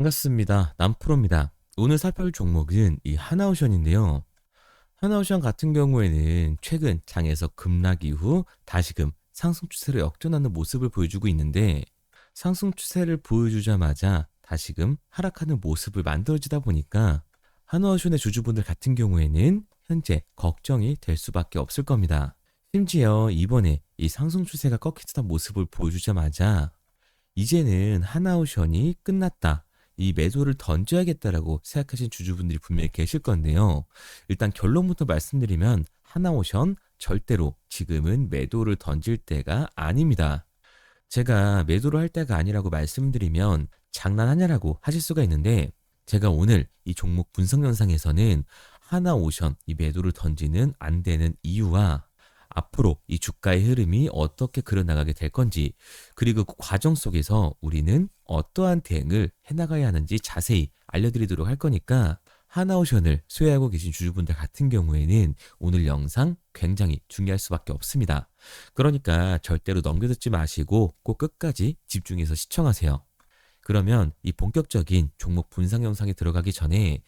반갑습니다. 남프로입니다. 오늘 살펴볼 종목은 이 하나오션인데요. 하나오션 같은 경우에는 최근 장에서 급락 이후 다시금 상승 추세를 역전하는 모습을 보여주고 있는데 상승 추세를 보여주자마자 다시금 하락하는 모습을 만들어지다 보니까 하나오션의 주주분들 같은 경우에는 현재 걱정이 될 수밖에 없을 겁니다. 심지어 이번에 이 상승 추세가 꺾인 듯한 모습을 보여주자마자 이제는 하나오션이 끝났다. 이 매도를 던져야겠다라고 생각하신 주주분들이 분명히 계실 건데요. 일단 결론부터 말씀드리면 하나오션 절대로 지금은 매도를 던질 때가 아닙니다. 제가 매도를 할 때가 아니라고 말씀드리면 장난하냐라고 하실 수가 있는데 제가 오늘 이 종목 분석 영상에서는 하나오션 이 매도를 던지는 안 되는 이유와 앞으로 이 주가의 흐름이 어떻게 그려나가게 될 건지, 그리고 그 과정 속에서 우리는 어떠한 대응을 해나가야 하는지 자세히 알려드리도록 할 거니까, 하나오션을 소유하고 계신 주주분들 같은 경우에는 오늘 영상 굉장히 중요할 수밖에 없습니다. 그러니까 절대로 넘겨듣지 마시고 꼭 끝까지 집중해서 시청하세요. 그러면 이 본격적인 종목 분석 영상에 들어가기 전에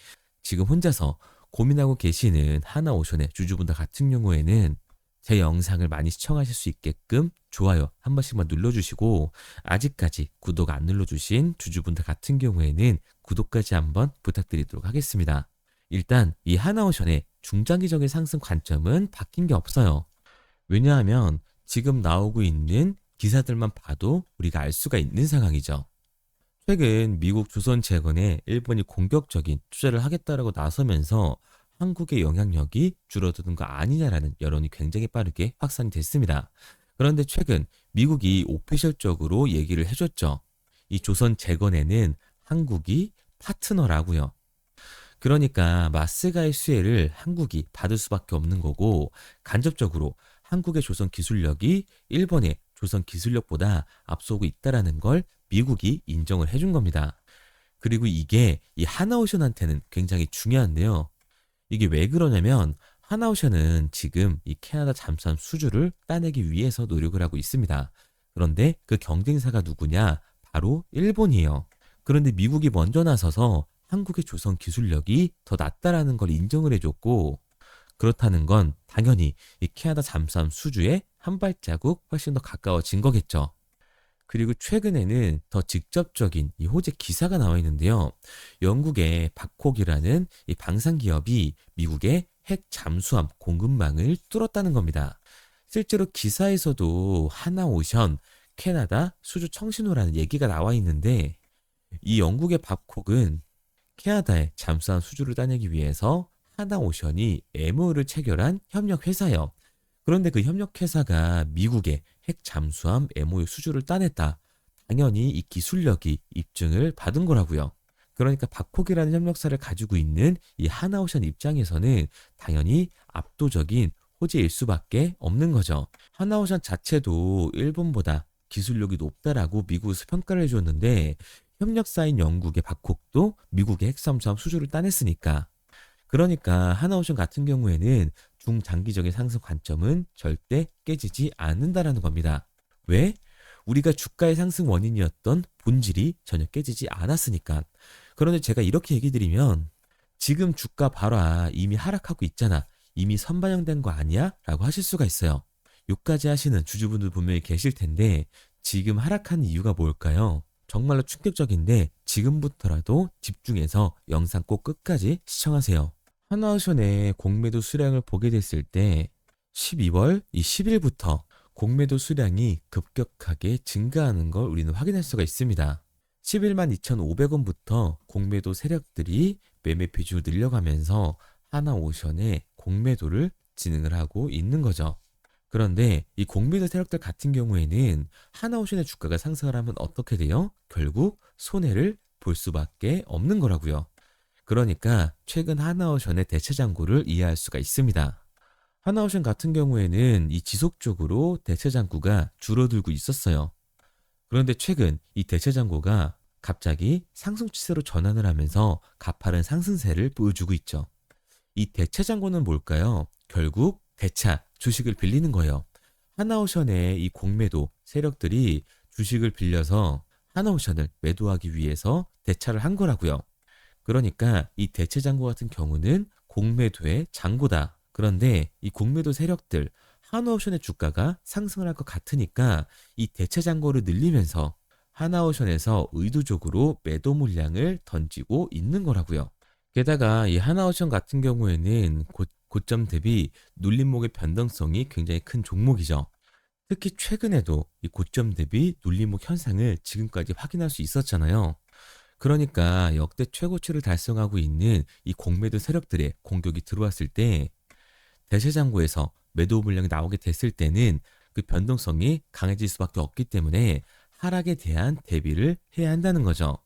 지금 혼자서 고민하고 계시는 하나오션의 주주분들 같은 경우에는 제 영상을 많이 시청하실 수 있게끔 좋아요 한 번씩만 눌러주시고 아직까지 구독 안 눌러주신 주주분들 같은 경우에는 구독까지 한번 부탁드리도록 하겠습니다. 일단 이 하나오션의 중장기적인 상승 관점은 바뀐 게 없어요. 왜냐하면 지금 나오고 있는 기사들만 봐도 우리가 알 수가 있는 상황이죠. 최근 미국 조선 재건에 일본이 공격적인 투자를 하겠다라고 나서면서 한국의 영향력이 줄어드는 거 아니냐라는 여론이 굉장히 빠르게 확산이 됐습니다. 그런데 최근 미국이 오피셜적으로 얘기를 해줬죠. 이 조선 재건에는 한국이 파트너라고요. 그러니까 마스가의 수혜를 한국이 받을 수밖에 없는 거고 간접적으로 한국의 조선 기술력이 일본의 조선 기술력보다 앞서고 있다라는 걸 미국이 인정을 해준 겁니다. 그리고 이게 이 하나오션한테는 굉장히 중요한데요. 이게 왜 그러냐면 하나오션은 지금 이 캐나다 잠수함 수주를 따내기 위해서 노력을 하고 있습니다. 그런데 그 경쟁사가 누구냐? 바로 일본이에요. 그런데 미국이 먼저 나서서 한국의 조선 기술력이 더 낫다라는 걸 인정을 해줬고 그렇다는 건 당연히 이 캐나다 잠수함 수주에 한 발자국 훨씬 더 가까워진 거겠죠. 그리고 최근에는 더 직접적인 이 호재 기사가 나와 있는데요. 영국의 박콕이라는 이 방산 기업이 미국의 핵 잠수함 공급망을 뚫었다는 겁니다. 실제로 기사에서도 하나오션, 캐나다 수주 청신호라는 얘기가 나와 있는데 이 영국의 밥콕은 캐나다의 잠수함 수주를 따내기 위해서 하나오션이 MO를 체결한 협력 회사예요. 그런데 그 협력 회사가 미국의 핵 잠수함 MOU 수주를 따냈다. 당연히 이 기술력이 입증을 받은 거라고요. 그러니까 박콕이라는 협력사를 가지고 있는 이 하나오션 입장에서는 당연히 압도적인 호재일 수밖에 없는 거죠. 하나오션 자체도 일본보다 기술력이 높다라고 미국에서 평가를 해줬는데 협력사인 영국의 박콕도 미국의 핵잠수함 수주를 따냈으니까 그러니까 하나오션 같은 경우에는 중장기적인 상승 관점은 절대 깨지지 않는다라는 겁니다. 왜? 우리가 주가의 상승 원인이었던 본질이 전혀 깨지지 않았으니까. 그런데 제가 이렇게 얘기 드리면 지금 주가 봐라 이미 하락하고 있잖아. 이미 선반영된 거 아니야? 라고 하실 수가 있어요. 요까지 하시는 주주분들 분명히 계실 텐데 지금 하락한 이유가 뭘까요? 정말로 충격적인데 지금부터라도 집중해서 영상 꼭 끝까지 시청하세요. 하나오션의 공매도 수량을 보게 됐을 때 12월 이 10일부터 공매도 수량이 급격하게 증가하는 걸 우리는 확인할 수가 있습니다. 11만 2,500원부터 공매도 세력들이 매매 비중을 늘려가면서 하나오션의 공매도를 진행을 하고 있는 거죠. 그런데 이 공매도 세력들 같은 경우에는 하나오션의 주가가 상승을 하면 어떻게 돼요? 결국 손해를 볼 수밖에 없는 거라고요. 그러니까 최근 하나오션의 대체 잔고를 이해할 수가 있습니다. 하나오션 같은 경우에는 이 지속적으로 대체 잔고가 줄어들고 있었어요. 그런데 최근 이 대체 잔고가 갑자기 상승 추세로 전환을 하면서 가파른 상승세를 보여주고 있죠. 이 대체 잔고는 뭘까요? 결국 대차 주식을 빌리는 거예요. 하나오션의 이 공매도 세력들이 주식을 빌려서 하나오션을 매도하기 위해서 대차를 한 거라고요. 그러니까 이 대체 잔고 같은 경우는 공매도의 잔고다. 그런데 이 공매도 세력들 하나오션의 주가가 상승을 할 것 같으니까 이 대체 잔고를 늘리면서 하나오션에서 의도적으로 매도 물량을 던지고 있는 거라고요. 게다가 이 하나오션 같은 경우에는 고, 고점 대비 눌림목의 변동성이 굉장히 큰 종목이죠. 특히 최근에도 이 고점 대비 눌림목 현상을 지금까지 확인할 수 있었잖아요. 그러니까 역대 최고치를 달성하고 있는 이 공매도 세력들의 공격이 들어왔을 때 대세장고에서 매도 물량이 나오게 됐을 때는 그 변동성이 강해질 수밖에 없기 때문에 하락에 대한 대비를 해야 한다는 거죠.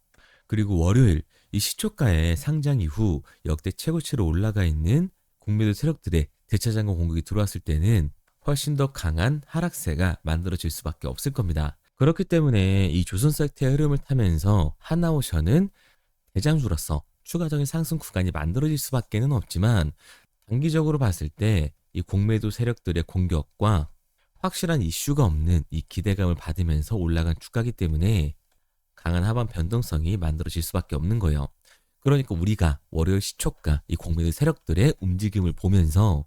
그리고 월요일 이 시초가의 상장 이후 역대 최고치로 올라가 있는 국매도 세력들의 대차장고 공격이 들어왔을 때는 훨씬 더 강한 하락세가 만들어질 수밖에 없을 겁니다. 그렇기 때문에 이 조선 섹터의 흐름을 타면서 하나오션은 대장주로서 추가적인 상승 구간이 만들어질 수밖에는 없지만 단기적으로 봤을 때 이 공매도 세력들의 공격과 확실한 이슈가 없는 이 기대감을 받으면서 올라간 주가기 때문에 강한 하반 변동성이 만들어질 수밖에 없는 거예요. 그러니까 우리가 월요일 시초가 이 공매도 세력들의 움직임을 보면서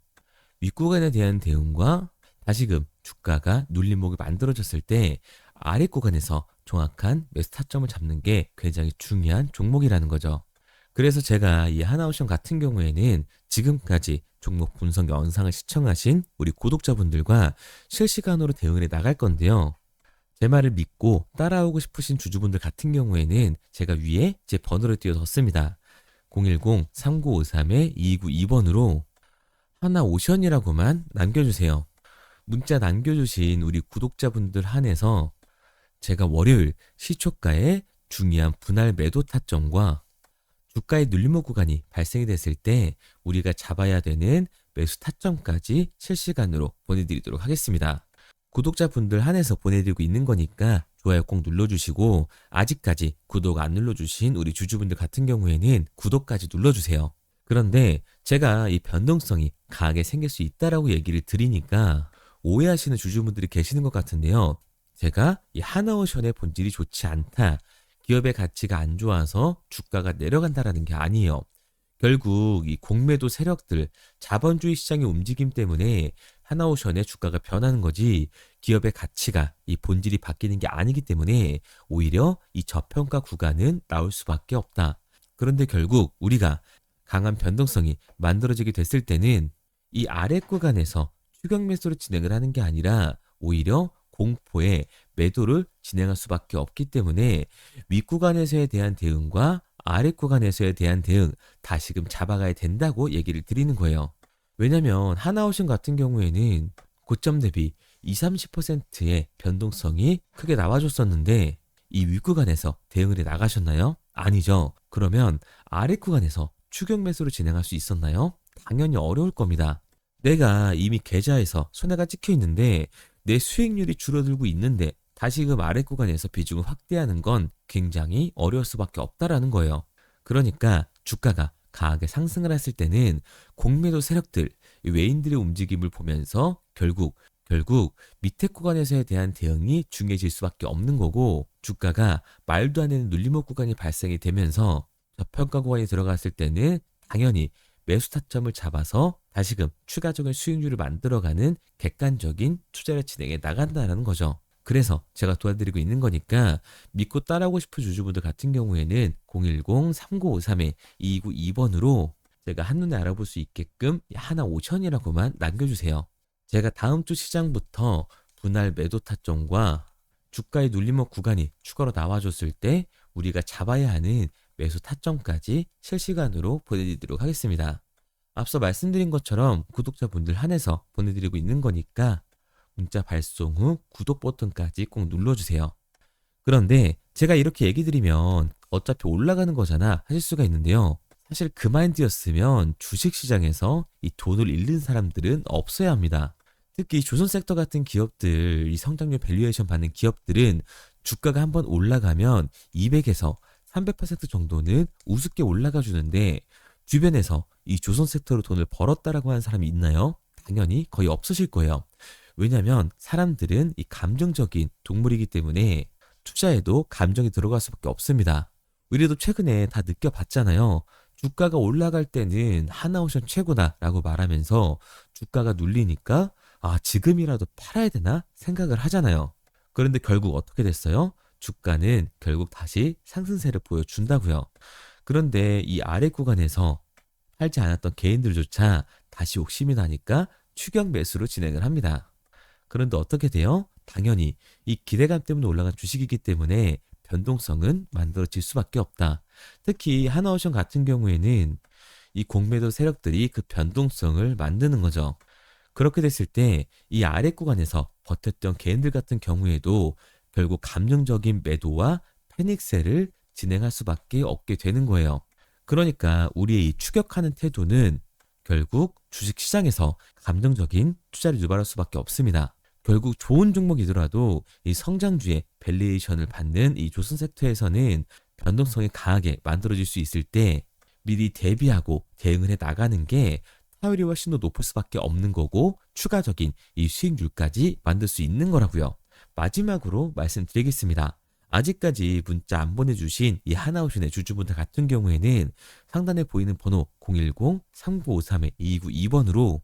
윗구간에 대한 대응과 다시금 주가가 눌림목이 만들어졌을 때 아래 구간에서 정확한 매수 타점을 잡는 게 굉장히 중요한 종목이라는 거죠. 그래서 제가 이 하나오션 같은 경우에는 지금까지 종목 분석 영상을 시청하신 우리 구독자분들과 실시간으로 대응을 해 나갈 건데요. 제 말을 믿고 따라오고 싶으신 주주분들 같은 경우에는 제가 위에 제 번호를 띄워뒀습니다. 010-3953-2292번으로 하나 오션이라고만 남겨주세요. 문자 남겨주신 우리 구독자분들 한해서 제가 월요일 시초가의 중요한 분할 매도 타점과 주가의 눌림목 구간이 발생이 됐을 때 우리가 잡아야 되는 매수 타점까지 실시간으로 보내드리도록 하겠습니다. 구독자분들 한해서 보내드리고 있는 거니까 좋아요 꼭 눌러주시고 아직까지 구독 안 눌러주신 우리 주주분들 같은 경우에는 구독까지 눌러주세요. 그런데 제가 이 변동성이 강하게 생길 수 있다라고 얘기를 드리니까 오해하시는 주주분들이 계시는 것 같은데요. 제가 이 하나오션의 본질이 좋지 않다. 기업의 가치가 안 좋아서 주가가 내려간다라는 게 아니에요. 결국 이 공매도 세력들, 자본주의 시장의 움직임 때문에 하나오션의 주가가 변하는 거지 기업의 가치가 이 본질이 바뀌는 게 아니기 때문에 오히려 이 저평가 구간은 나올 수밖에 없다. 그런데 결국 우리가 강한 변동성이 만들어지게 됐을 때는 이 아래 구간에서 추격 매수로 진행을 하는 게 아니라 오히려 공포에 매도를 진행할 수밖에 없기 때문에 윗구간에서에 대한 대응과 아래 구간에서에 대한 대응 다시금 잡아가야 된다고 얘기를 드리는 거예요. 왜냐면 하나오션 같은 경우에는 고점 대비 20, 30%의 변동성이 크게 나와줬었는데 이 윗구간에서 대응을 해 나가셨나요? 아니죠. 그러면 아래 구간에서 추격 매수로 진행할 수 있었나요? 당연히 어려울 겁니다. 내가 이미 계좌에서 손해가 찍혀 있는데 내 수익률이 줄어들고 있는데 다시금 아래 구간에서 비중을 확대하는 건 굉장히 어려울 수밖에 없다라는 거예요. 그러니까 주가가 강하게 상승을 했을 때는 공매도 세력들, 외인들의 움직임을 보면서 결국 결국 밑에 구간에서에 대한 대응이 중요해질 수밖에 없는 거고 주가가 말도 안 되는 눌림목 구간이 발생이 되면서 저평가 구간이 들어갔을 때는 당연히 매수 타점을 잡아서 다시금 추가적인 수익률을 만들어가는 객관적인 투자를 진행해 나간다는 거죠. 그래서 제가 도와드리고 있는 거니까 믿고 따라오고 싶은 주주분들 같은 경우에는 010-3953-2292번으로 제가 한눈에 알아볼 수 있게끔 하나 5천이라고만 남겨주세요. 제가 다음 주 시장부터 분할 매도 타점과 주가의 눌림목 구간이 추가로 나와줬을 때 우리가 잡아야 하는 매수 타점까지 실시간으로 보내드리도록 하겠습니다. 앞서 말씀드린 것처럼 구독자분들 한해서 보내드리고 있는 거니까 문자 발송 후 구독 버튼까지 꼭 눌러주세요. 그런데 제가 이렇게 얘기 드리면 어차피 올라가는 거잖아 하실 수가 있는데요. 사실 그 마인드였으면 주식시장에서 이 돈을 잃는 사람들은 없어야 합니다. 특히 조선 섹터 같은 기업들, 이 성장률 밸류에이션 받는 기업들은 주가가 한번 올라가면 200에서 300% 정도는 우습게 올라가 주는데 주변에서 이 조선 섹터로 돈을 벌었다라고 하는 사람이 있나요? 당연히 거의 없으실 거예요. 왜냐하면 사람들은 이 감정적인 동물이기 때문에 투자에도 감정이 들어갈 수밖에 없습니다. 우리도 최근에 다 느껴봤잖아요. 주가가 올라갈 때는 하나오션 최고다라고 말하면서 주가가 눌리니까 아, 지금이라도 팔아야 되나 생각을 하잖아요. 그런데 결국 어떻게 됐어요? 주가는 결국 다시 상승세를 보여준다고요. 그런데 이 아래 구간에서 팔지 않았던 개인들조차 다시 욕심이 나니까 추격 매수로 진행을 합니다. 그런데 어떻게 돼요? 당연히 이 기대감 때문에 올라간 주식이기 때문에 변동성은 만들어질 수밖에 없다. 특히 하나오션 같은 경우에는 이 공매도 세력들이 그 변동성을 만드는 거죠. 그렇게 됐을 때 이 아래 구간에서 버텼던 개인들 같은 경우에도 결국 감정적인 매도와 패닉세를 진행할 수밖에 없게 되는 거예요. 그러니까 우리의 이 추격하는 태도는 결국 주식 시장에서 감정적인 투자를 유발할 수밖에 없습니다. 결국 좋은 종목이더라도 이 성장주의 밸리에이션을 받는 이 조선 섹터에서는 변동성이 강하게 만들어질 수 있을 때 미리 대비하고 대응을 해 나가는 게 타율이 훨씬 더 높을 수밖에 없는 거고 추가적인 이 수익률까지 만들 수 있는 거라고요. 마지막으로 말씀드리겠습니다. 아직까지 문자 안 보내주신 이 하나오션의 주주분들 같은 경우에는 상단에 보이는 번호 010-3953-2292번으로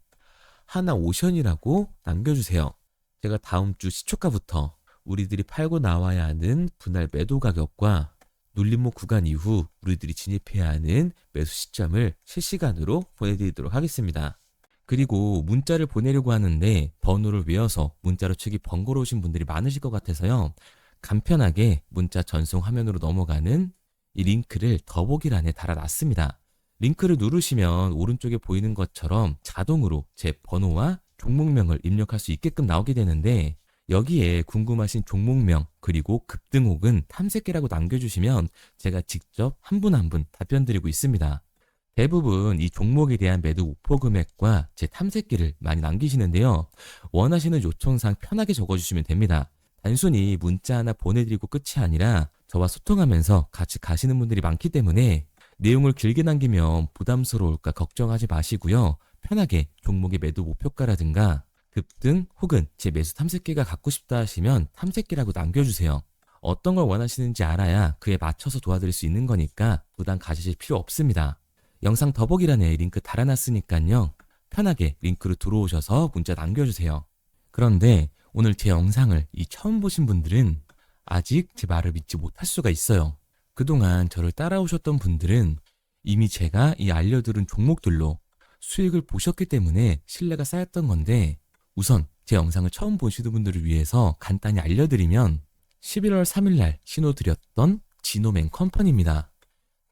하나오션이라고 남겨주세요. 제가 다음 주 시초가부터 우리들이 팔고 나와야 하는 분할 매도 가격과 눌림목 구간 이후 우리들이 진입해야 하는 매수 시점을 실시간으로 보내드리도록 하겠습니다. 그리고 문자를 보내려고 하는데 번호를 외워서 문자로 치기 번거로우신 분들이 많으실 것 같아서요. 간편하게 문자 전송 화면으로 넘어가는 이 링크를 더보기란에 달아놨습니다. 링크를 누르시면 오른쪽에 보이는 것처럼 자동으로 제 번호와 종목명을 입력할 수 있게끔 나오게 되는데 여기에 궁금하신 종목명 그리고 급등 혹은 탐색기라고 남겨주시면 제가 직접 한 분 한 분 답변 드리고 있습니다. 대부분 이 종목에 대한 매도 목표 금액과 제 탐색기를 많이 남기시는데요. 원하시는 요청사항 편하게 적어주시면 됩니다. 단순히 문자 하나 보내드리고 끝이 아니라 저와 소통하면서 같이 가시는 분들이 많기 때문에 내용을 길게 남기면 부담스러울까 걱정하지 마시고요. 편하게 종목의 매도 목표가라든가 급등 혹은 제 매수 탐색기가 갖고 싶다 하시면 탐색기라고 남겨주세요. 어떤 걸 원하시는지 알아야 그에 맞춰서 도와드릴 수 있는 거니까 부담 가지실 필요 없습니다. 영상 더보기란에 링크 달아놨으니까요. 편하게 링크로 들어오셔서 문자 남겨주세요. 그런데 오늘 제 영상을 이 처음 보신 분들은 아직 제 말을 믿지 못할 수가 있어요. 그동안 저를 따라오셨던 분들은 이미 제가 이 알려드린 종목들로 수익을 보셨기 때문에 신뢰가 쌓였던 건데 우선 제 영상을 처음 보시는 분들을 위해서 간단히 알려드리면 11월 3일날 신호드렸던 지노맨 컴퍼니입니다.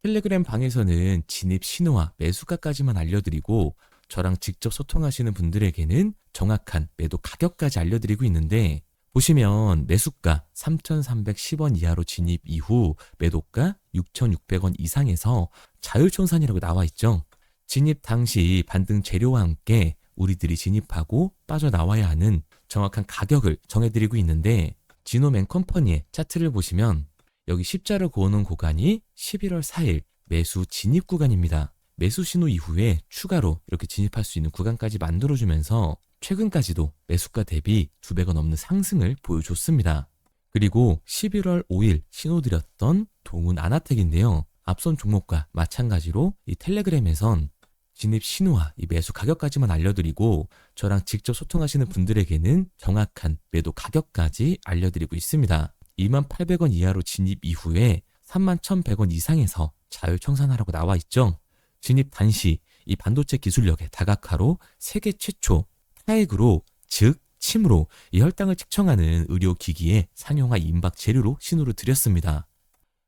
텔레그램 방에서는 진입 신호와 매수가까지만 알려드리고 저랑 직접 소통하시는 분들에게는 정확한 매도 가격까지 알려드리고 있는데 보시면 매수가 3,310원 이하로 진입 이후 매도가 6,600원 이상에서 자율청산이라고 나와 있죠. 진입 당시 반등 재료와 함께 우리들이 진입하고 빠져나와야 하는 정확한 가격을 정해드리고 있는데 지노맨 컴퍼니의 차트를 보시면 여기 십자를 그어놓은 구간이 11월 4일 매수 진입 구간입니다. 매수 신호 이후에 추가로 이렇게 진입할 수 있는 구간까지 만들어주면서 최근까지도 매수가 대비 2배가 넘는 상승을 보여줬습니다. 그리고 11월 5일 신호드렸던 동훈 아나텍인데요. 앞선 종목과 마찬가지로 이 텔레그램에선 진입 신호와 이 매수 가격까지만 알려드리고 저랑 직접 소통하시는 분들에게는 정확한 매도 가격까지 알려드리고 있습니다. 2800원 이하로 진입 이후에 31,100원 이상에서 자율 청산하라고 나와 있죠. 진입 단시 이 반도체 기술력의 다각화로 세계 최초 타액으로 즉 침으로 이 혈당을 측정하는 의료기기의 상용화 임박 재료로 신호를 드렸습니다.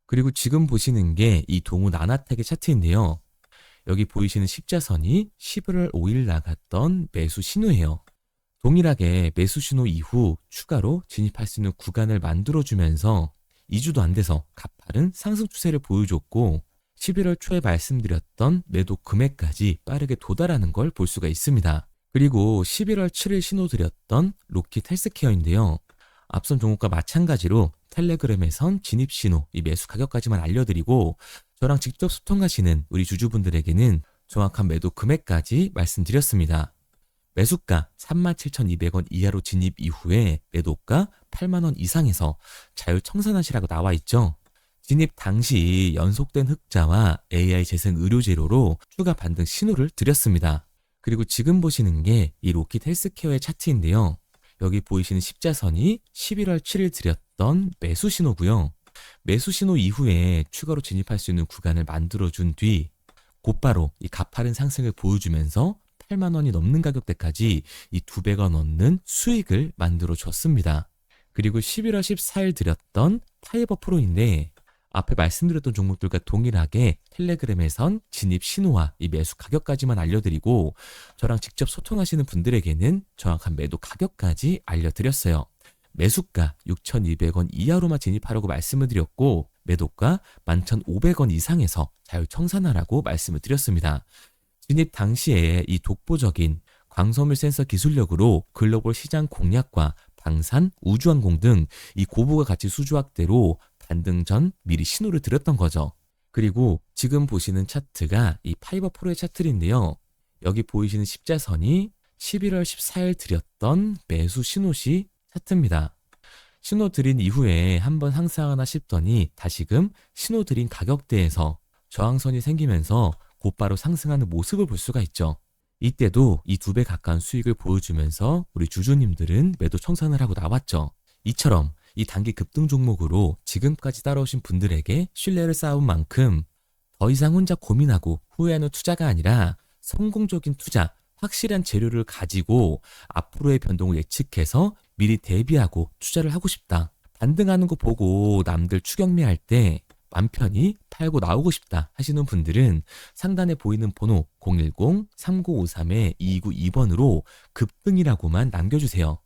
그리고 지금 보시는 게 이 동우 나나텍의 차트인데요. 여기 보이시는 십자선이 11월 5일 나갔던 매수 신호예요. 동일하게 매수 신호 이후 추가로 진입할 수 있는 구간을 만들어주면서 2주도 안 돼서 가파른 상승 추세를 보여줬고 11월 초에 말씀드렸던 매도 금액까지 빠르게 도달하는 걸 볼 수가 있습니다. 그리고 11월 7일 신호 드렸던 로킷 헬스케어인데요. 앞선 종목과 마찬가지로 텔레그램에선 진입 신호, 이 매수 가격까지만 알려드리고 저랑 직접 소통하시는 우리 주주분들에게는 정확한 매도 금액까지 말씀드렸습니다. 매수가 37,200원 이하로 진입 이후에 매도가 8만원 이상에서 자율 청산하시라고 나와 있죠. 진입 당시 연속된 흑자와 AI 재생 의료 재료로 추가 반등 신호를 드렸습니다. 그리고 지금 보시는 게 이 로킷 헬스케어의 차트인데요. 여기 보이시는 십자선이 11월 7일 드렸던 매수 신호고요. 매수 신호 이후에 추가로 진입할 수 있는 구간을 만들어준 뒤 곧바로 이 가파른 상승을 보여주면서 8만 원이 넘는 가격대까지 이 두 배가 넘는 수익을 만들어 줬습니다. 그리고 11월 14일 드렸던 타이버 프로인데 앞에 말씀드렸던 종목들과 동일하게 텔레그램에선 진입 신호와 이 매수 가격까지만 알려드리고 저랑 직접 소통하시는 분들에게는 정확한 매도 가격까지 알려드렸어요. 매수가 6,200원 이하로만 진입하라고 말씀을 드렸고 매도가 11,500원 이상에서 자유 청산하라고 말씀을 드렸습니다. 진입 당시에 이 독보적인 광섬유 센서 기술력으로 글로벌 시장 공략과 방산, 우주항공 등 이 고부가 가치 수주 확대로 반등 전 미리 신호를 드렸던 거죠. 그리고 지금 보시는 차트가 이 파이버 프로의 차트인데요. 여기 보이시는 십자선이 11월 14일 드렸던 매수 신호 시 차트입니다. 신호 드린 이후에 한번 상승하나 싶더니 다시금 신호 드린 가격대에서 저항선이 생기면서 곧바로 상승하는 모습을 볼 수가 있죠. 이때도 이 두 배 가까운 수익을 보여주면서 우리 주주님들은 매도 청산을 하고 나왔죠. 이처럼 이 단기 급등 종목으로 지금까지 따라오신 분들에게 신뢰를 쌓은 만큼 더 이상 혼자 고민하고 후회하는 투자가 아니라 성공적인 투자, 확실한 재료를 가지고 앞으로의 변동을 예측해서 미리 대비하고 투자를 하고 싶다. 반등하는 거 보고 남들 추격매할 때 맘 편히 팔고 나오고 싶다 하시는 분들은 상단에 보이는 번호 010-3953-2292번으로 급등이라고만 남겨주세요.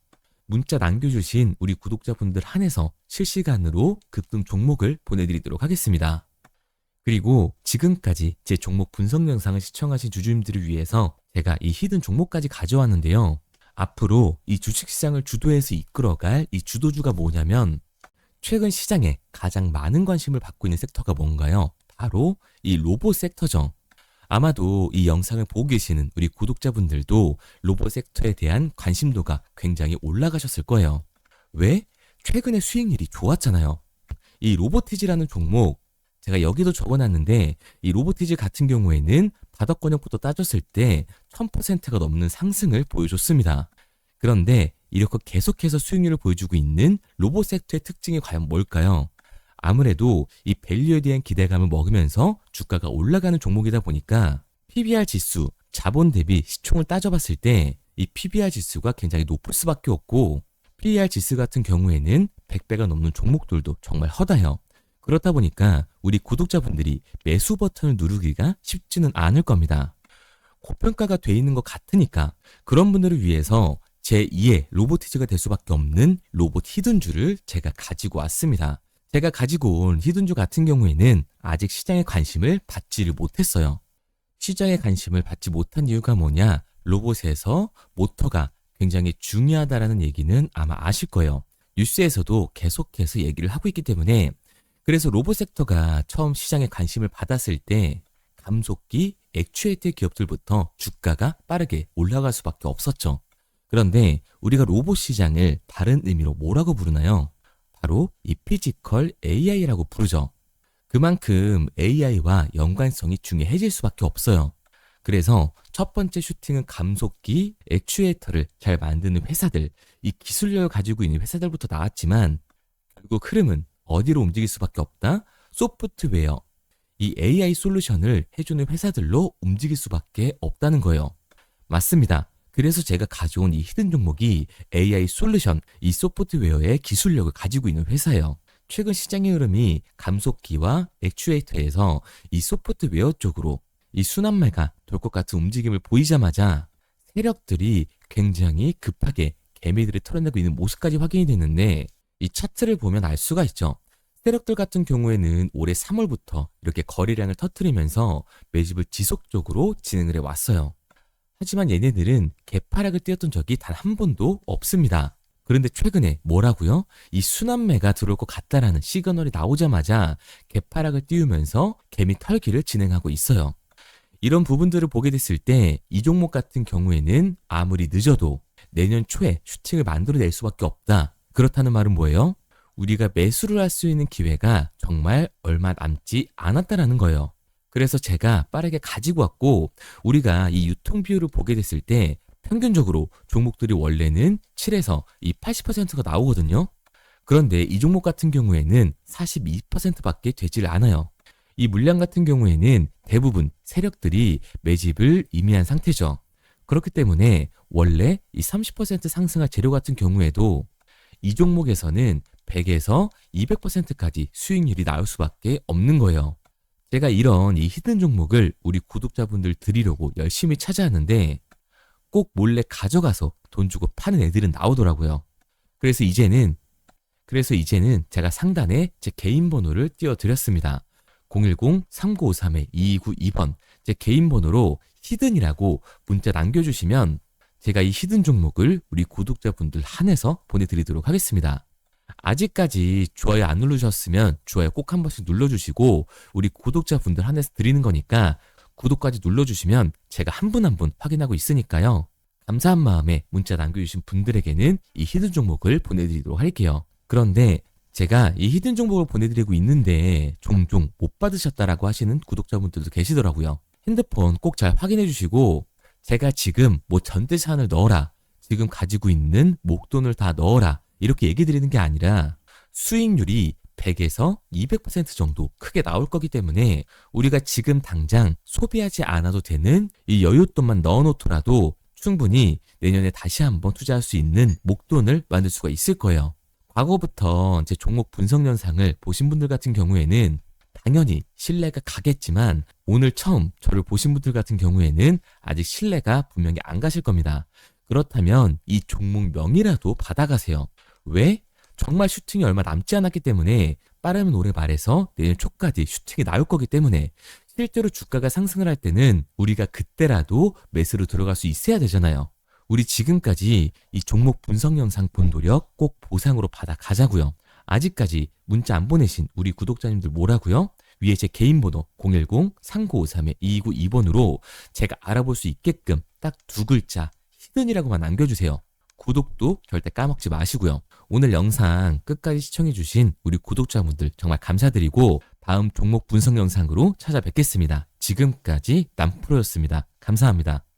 문자 남겨주신 우리 구독자분들 한해서 실시간으로 급등 종목을 보내드리도록 하겠습니다. 그리고 지금까지 제 종목 분석 영상을 시청하신 주주님들을 위해서 제가 이 히든 종목까지 가져왔는데요. 앞으로 이 주식시장을 주도해서 이끌어갈 이 주도주가 뭐냐면 최근 시장에 가장 많은 관심을 받고 있는 섹터가 뭔가요? 바로 이 로봇 섹터죠. 아마도 이 영상을 보고 계시는 우리 구독자분들도 로봇 섹터에 대한 관심도가 굉장히 올라가셨을 거예요. 왜? 최근에 수익률이 좋았잖아요. 이 로보티즈라는 종목 제가 여기도 적어놨는데 이 로보티즈 같은 경우에는 바닥권역부터 따졌을 때 1000%가 넘는 상승을 보여줬습니다. 그런데 이렇게 계속해서 수익률을 보여주고 있는 로봇 섹터의 특징이 과연 뭘까요? 아무래도 이 밸류에 대한 기대감을 먹으면서 주가가 올라가는 종목이다 보니까 PBR 지수, 자본 대비 시총을 따져봤을 때 이 PBR 지수가 굉장히 높을 수밖에 없고 PER 지수 같은 경우에는 100배가 넘는 종목들도 정말 허다해요. 그렇다 보니까 우리 구독자분들이 매수 버튼을 누르기가 쉽지는 않을 겁니다. 고평가가 돼 있는 것 같으니까 그런 분들을 위해서 제2의 로보티즈가 될 수밖에 없는 로봇 히든주를 제가 가지고 왔습니다. 제가 가지고 온 히든주 같은 경우에는 아직 시장의 관심을 받지를 못했어요. 시장의 관심을 받지 못한 이유가 뭐냐? 로봇에서 모터가 굉장히 중요하다라는 얘기는 아마 아실 거예요. 뉴스에서도 계속해서 얘기를 하고 있기 때문에 그래서 로봇 섹터가 처음 시장에 관심을 받았을 때 감속기, 액추에이터 기업들부터 주가가 빠르게 올라갈 수밖에 없었죠. 그런데 우리가 로봇 시장을 다른 의미로 뭐라고 부르나요? 바로 이 피지컬 AI라고 부르죠. 그만큼 AI와 연관성이 중요해질 수밖에 없어요. 그래서 첫 번째 슈팅은 감속기, 액추에이터를 잘 만드는 회사들, 이 기술력을 가지고 있는 회사들부터 나왔지만 결국 흐름은 어디로 움직일 수밖에 없다? 소프트웨어, 이 AI 솔루션을 해주는 회사들로 움직일 수밖에 없다는 거예요. 맞습니다. 그래서 제가 가져온 이 히든 종목이 AI 솔루션, 이 소프트웨어의 기술력을 가지고 있는 회사예요. 최근 시장의 흐름이 감속기와 액추에이터에서 이 소프트웨어 쪽으로 이 순환매가 돌 것 같은 움직임을 보이자마자 세력들이 굉장히 급하게 개미들을 털어내고 있는 모습까지 확인이 됐는데 이 차트를 보면 알 수가 있죠. 세력들 같은 경우에는 올해 3월부터 이렇게 거래량을 터트리면서 매집을 지속적으로 진행을 해 왔어요. 하지만 얘네들은 개파락을 띄웠던 적이 단 한 번도 없습니다. 그런데 최근에 뭐라고요? 이 순환매가 들어올 것 같다라는 시그널이 나오자마자 개파락을 띄우면서 개미 털기를 진행하고 있어요. 이런 부분들을 보게 됐을 때 이 종목 같은 경우에는 아무리 늦어도 내년 초에 슈팅을 만들어낼 수밖에 없다. 그렇다는 말은 뭐예요? 우리가 매수를 할 수 있는 기회가 정말 얼마 남지 않았다라는 거예요. 그래서 제가 빠르게 가지고 왔고 우리가 이 유통 비율을 보게 됐을 때 평균적으로 종목들이 원래는 7에서 이 80%가 나오거든요. 그런데 이 종목 같은 경우에는 42%밖에 되질 않아요. 이 물량 같은 경우에는 대부분 세력들이 매집을 임의한 상태죠. 그렇기 때문에 원래 이 30% 상승할 재료 같은 경우에도 이 종목에서는 100에서 200%까지 수익률이 나올 수밖에 없는 거예요. 제가 이런 이 히든 종목을 우리 구독자분들 드리려고 열심히 찾아왔는데 꼭 몰래 가져가서 돈 주고 파는 애들은 나오더라고요. 그래서 이제는 그래서 이제는 제가 상단에 제 개인 번호를 띄워드렸습니다. 010-3953-2292번 제 개인 번호로 히든이라고 문자 남겨주시면 제가 이 히든 종목을 우리 구독자분들 한해서 보내드리도록 하겠습니다. 아직까지 좋아요 안 누르셨으면 좋아요 꼭 한 번씩 눌러주시고 우리 구독자분들 한해서 드리는 거니까 구독까지 눌러주시면 제가 한 분 한분 확인하고 있으니까요. 감사한 마음에 문자 남겨주신 분들에게는 이 히든 종목을 보내드리도록 할게요. 그런데 제가 이 히든 정보를 보내드리고 있는데 종종 못 받으셨다라고 하시는 구독자분들도 계시더라고요. 핸드폰 꼭 잘 확인해 주시고 제가 지금 뭐 전대 사안을 넣어라. 지금 가지고 있는 목돈을 다 넣어라. 이렇게 얘기 드리는 게 아니라 수익률이 100에서 200% 정도 크게 나올 거기 때문에 우리가 지금 당장 소비하지 않아도 되는 이 여윳돈만 넣어놓더라도 충분히 내년에 다시 한번 투자할 수 있는 목돈을 만들 수가 있을 거예요. 과거부터 제 종목 분석 영상을 보신 분들 같은 경우에는 당연히 신뢰가 가겠지만 오늘 처음 저를 보신 분들 같은 경우에는 아직 신뢰가 분명히 안 가실 겁니다. 그렇다면 이 종목 명이라도 받아가세요. 왜? 정말 슈팅이 얼마 남지 않았기 때문에 빠르면 올해 말에서 내년 초까지 슈팅이 나올 거기 때문에 실제로 주가가 상승을 할 때는 우리가 그때라도 매수로 들어갈 수 있어야 되잖아요. 우리 지금까지 이 종목 분석 영상 본 노력 꼭 보상으로 받아 가자고요. 아직까지 문자 안 보내신 우리 구독자님들 뭐라고요? 위에 제 개인 번호 010-3953-2292번으로 제가 알아볼 수 있게끔 딱 두 글자 히든이라고만 남겨주세요. 구독도 절대 까먹지 마시고요. 오늘 영상 끝까지 시청해주신 우리 구독자분들 정말 감사드리고 다음 종목 분석 영상으로 찾아뵙겠습니다. 지금까지 남프로였습니다. 감사합니다.